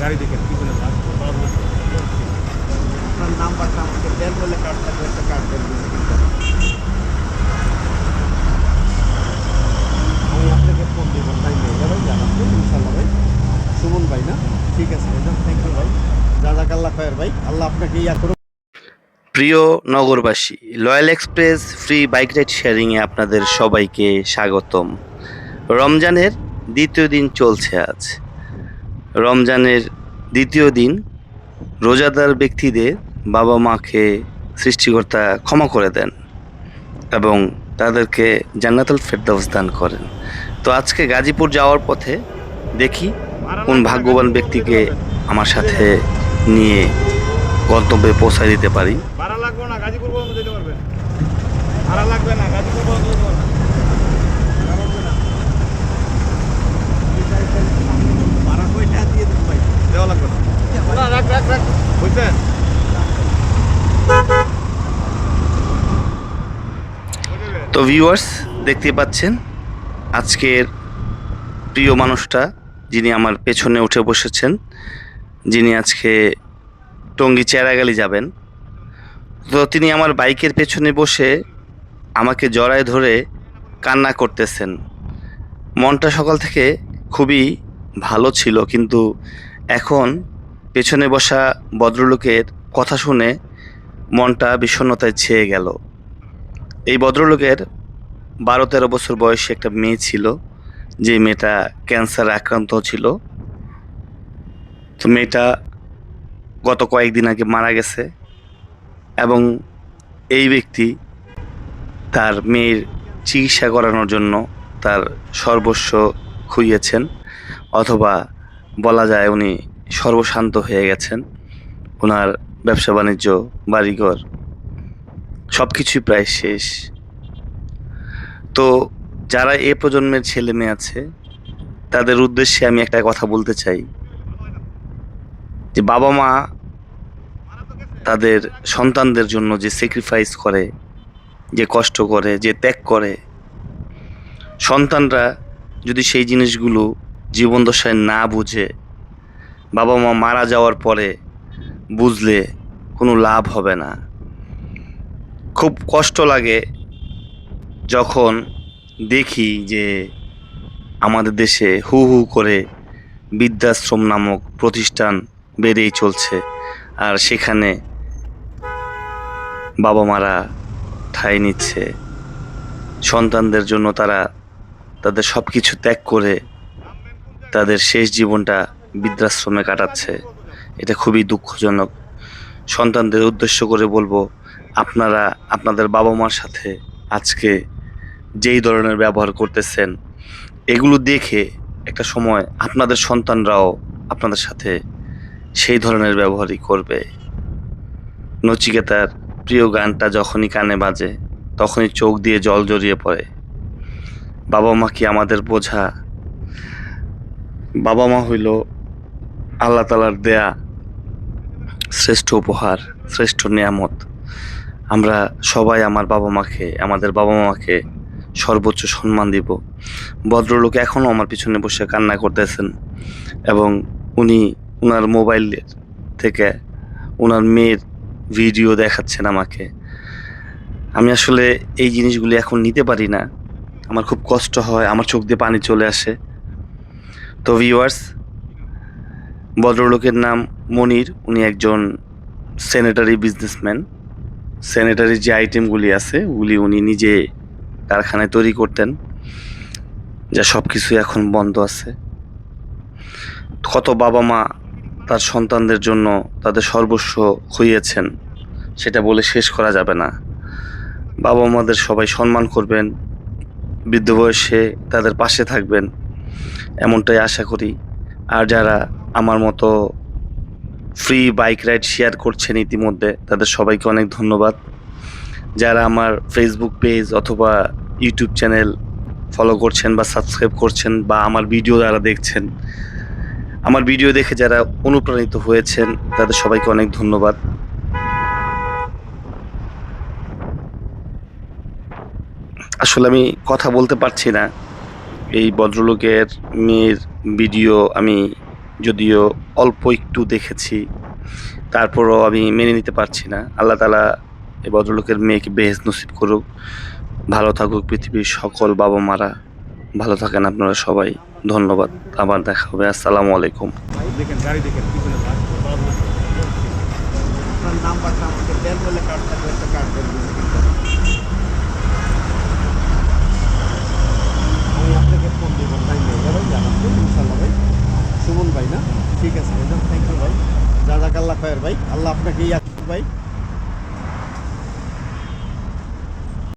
গাড়ি দেখেন কি বলে লাভ আপনার নাম্বারটা আমাকে দেন বলে কার্ড থাকলে একটা কার্ড দেন আমি আপনাকে ফোন দিব ভাই মেয়ে ভাই জান ইনশাল্লাহ ভাই। সুমন ভাই না? ঠিক আছে থ্যাংক ইউ ভাই। জাজাক আল্লাহ ভাই আল্লাহ আপনাকে ইয়া করুন প্রিয় নগরবাসী Loyal Express free bike ride শেয়ারিংয়ে আপনাদের সবাইকে স্বাগতম। রমজানের দ্বিতীয় দিন চলছে আজ। রমজানের দ্বিতীয় দিন রোজাদার ব্যক্তিদের বাবা মাকে সৃষ্টিকর্তা ক্ষমা করে দেন এবং তাদেরকে জান্নাতুল ফেরদাউস দান করেন। তো আজকে গাজীপুর যাওয়ার পথে দেখি কোন ভাগ্যবান ব্যক্তিকে আমার সাথে নিয়ে গন্তব্যে পৌঁছায় দিতে পারি। ভাড়া লাগবে না, গাজীপুর পর্যন্ত যেতে পারবেন। ভাড়া লাগবে না, গাজীপুর পর্যন্ত যেতে পারবেন ভাড়া লাগবে না। ভাড়া কয়টা দিয়ে দেন ভাই দেওয়া লাগবে না না রাখ রাখ রাখ বুঝছেন তো ভিউয়ার্স দেখতে পাচ্ছেন, আজকের প্রিয় মানুষটা যিনি আমার পেছনে উঠে বসেছেন, যিনি আজকে টঙ্গী চেরাগালি যাবেন, তো তিনি আমার বাইকের পেছনে বসে আমাকে জড়ায় ধরে কান্না করতেছেন। মনটা সকাল থেকে খুবই ভালো ছিল, কিন্তু এখন পেছনে বসা ভদ্রলোকের কথা শুনে মনটা বিষণ্ণতায় ছেয়ে গেল। এই ভদ্রলোকের বারো তেরো বছর বয়সী একটা মেয়ে ছিল, যে মেয়েটা ক্যান্সার আক্রান্ত ছিল। তো মেয়েটা গত কয়েকদিন আগে মারা গেছে এবং এই ব্যক্তি তার মেয়ের চিকিৎসা করানোর জন্য তার সর্বস্ব খুইয়েছেন অথবা বলা যায় উনি সর্বশান্ত হয়ে গেছেন। ওনার ব্যবসা, বাণিজ্য, বাড়িঘর সব কিছুই প্রায় শেষ। তো যারা এ প্রজন্মের ছেলে মেয়ে আছে, তাদের উদ্দেশ্যে আমি একটা কথা বলতে চাই। যে বাবা মা তাদের সন্তানদের জন্য যে স্যাক্রিফাইস করে, যে কষ্ট করে, যে ত্যাগ করে, সন্তানরা যদি সেই জিনিসগুলো জীবন দশায় না বুঝে, বাবা মা মারা যাওয়ার পরে বুঝলে কোনো লাভ হবে না। খুব কষ্ট লাগে যখন দেখি যে আমাদের দেশে হু হু করে বৃদ্ধাশ্রম নামক প্রতিষ্ঠান বেড়েই চলছে আর সেখানে বাবা মারা ঠাঁই নিচ্ছে। সন্তানদের জন্য তারা তাদের সব কিছু ত্যাগ করে তাদের শেষ জীবনটা বৃদ্ধাশ্রমে কাটাচ্ছে। এটা খুবই দুঃখজনক। সন্তানদের উদ্দেশ্য করে বলব, আপনারা আপনাদের বাবা মার সাথে আজকে যেই ধরনের ব্যবহার করতেছেন, এগুলো দেখে একটা সময় আপনাদের সন্তানরাও আপনাদের সাথে সেই ধরনের ব্যবহারই করবে। নচিকেতার প্রিয় গানটা যখনই কানে বাজে, তখনই চোখ দিয়ে জল জড়িয়ে পড়ে। বাবা মা কি আমাদের বোঝা? বাবা মা হইল আল্লাহ তালার দেয়া শ্রেষ্ঠ উপহার, শ্রেষ্ঠ নিয়ামত। আমরা সবাই আমার বাবা মাকে আমাদের বাবা মাকে সর্বোচ্চ সম্মান দিব। ভদ্রলোক এখনও আমার পিছনে বসে কান্না করতেছেন এবং উনি ওনার মোবাইল থেকে ওনার মেয়ের ভিডিও দেখাচ্ছেন আমাকে। আমি আসলে এই জিনিসগুলি এখন নিতে পারি না। আমার খুব কষ্ট হয়, আমার চোখ দিয়ে পানি চলে আসে। তো ভিউয়ার্স ভদ্রলোকের নাম মনির, উনি একজন স্যানিটারি বিজনেসম্যান। স্যানিটারি যে আইটেমগুলি আছে, ওগুলি উনি নিজে কারখানায় তৈরি করতেন, যা সব কিছু এখন বন্ধ আছে। কত বাবা মা তার সন্তানদের জন্য তাদের সর্বস্ব খুইয়েছেন, সেটা বলে শেষ করা যাবে না। বাবা মাদের সবাই সম্মান করবেন, বৃদ্ধ বয়সে তাদের পাশে থাকবেন, এমনটাই আশা করি। আর যারা আমার মতো ফ্রি বাইক রাইড শেয়ার করছেন ইতিমধ্যে, তাদের সবাইকে অনেক ধন্যবাদ। যারা আমার ফেসবুক পেজ অথবা ইউটিউব চ্যানেল ফলো করছেন বা সাবস্ক্রাইব করছেন বা আমার ভিডিও যারা দেখছেন, আমার ভিডিও দেখে যারা অনুপ্রাণিত হয়েছেন, তাদের সবাইকে অনেক ধন্যবাদ। আসলে আমি কথা বলতে পারছি না। এই ভদ্রলোকের মেয়ের ভিডিও আমি যদিও অল্প একটু দেখেছি, তারপরও আমি মেনে নিতে পারছি না। আল্লাহ তালা এ ভদ্রলোকের মেয়েকে বেহেস নসিব করুক, ভালো থাকুক পৃথিবীর সকল বাবা মারা ভালো থাকেন আপনারা সবাই। ধন্যবাদ। আবার দেখা হবে। আসসালামু আলাইকুম। নাম্বারটা আমাকে দেন বলে কার্ড থাকলে একটা কার্ড দেন আমি আপনাকে ফোন দিব টাইম নেই ভাই জানাব ইনশাল্লাহ ভাই সুমন ভাই না? ঠিক আছে, ভাই থ্যাংক ইউ ভাই। জাজাক আল্লাহ ভাই। আল্লাহ আপনাকে ইয়াকুব ভাই।